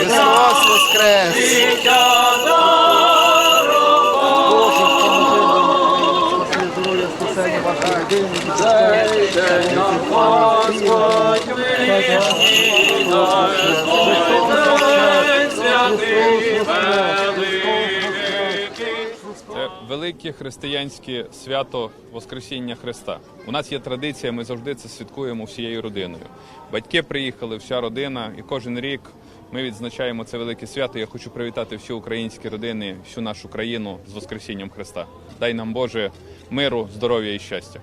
Христос Воскрес! Родини, Це велике християнське свято Воскресіння Христа. У нас є традиція, ми завжди це святкуємо всією родиною. Батьки приїхали, вся родина, і кожен рік ми відзначаємо це велике свято. Я хочу привітати всі українські родини, всю нашу країну з Воскресінням Христа. Дай нам Боже миру, здоров'я і щастя.